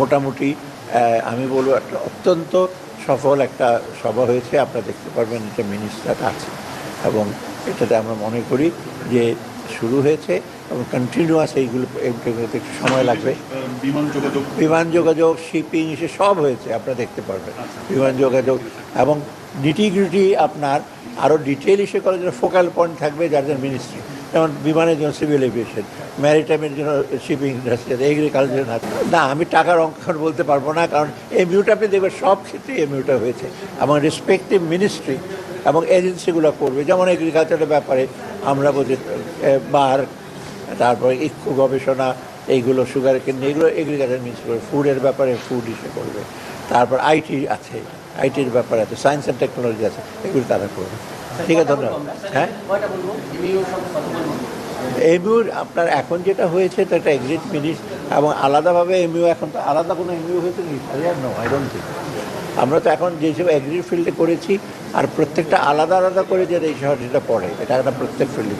মোটামুটি আমি বলব একটা অত্যন্ত সফল একটা সভা হয়েছে। আপনারা দেখতে পারবেন এটা মিনিস্টার আছে এবং এটাতে আমরা মনে করি যে শুরু হয়েছে এবং কন্টিনিউয়াস এইগুলো একটু সময় লাগবে। বিমান যোগাযোগ। বিমান যোগাযোগ শিপিং সে সব হয়েছে আপনারা দেখতে পারবেন। বিমান যোগাযোগ এবং নিটিগ্রিটি আপনার আরও ডিটেল ইসে করার জন্য ফোকাল পয়েন্ট থাকবে যার জন্য মিনিস্ট্রি যেমন বিমানের জন্য সিভিল এভিয়েশন ম্যারিটাইমের জন্য শিপিং ইন্ডাস্ট্রি এগ্রিকালচার না আমি টাকার অঙ্ক এখন বলতে পারব না, কারণ এমইউটা আপনি দেখবেন, সব ক্ষেত্রে এমইউটা হয়েছে। এবং রেসপেক্টিভ মিনিস্ট্রি এবং এজেন্সিগুলো করবে। যেমন এগ্রিকালচারের ব্যাপারে আমরা বলছি বার, তারপরে ইক্ষু গবেষণা, এইগুলো সুগার কেন্দ্র এগুলো এগ্রিকালচার মিনিস্ট্রি করবে। ফুডের ব্যাপারে ফুড ইসে করবে। তারপর আইটি আছে আইটির ব্যাপার আছে সায়েন্স অ্যান্ড টেকনোলজি আছে, এগুলো তারা করবে। ঠিক আছে, ধন্যবাদ। হ্যাঁ? এমইউর আপনার এখন যেটা হয়েছে তো একটা এক্সিট মিনিস এবং আলাদাভাবে এমইউ এখন তো আলাদা কোনো এমইউ হয়েছে নি আমরা তো এখন যেসব এগ্রির ফিল্ডে করেছি, আর প্রত্যেকটা আলাদা আলাদা করে যে শহর যেটা পড়ে, এটা একটা প্রত্যেক ফিল্ডে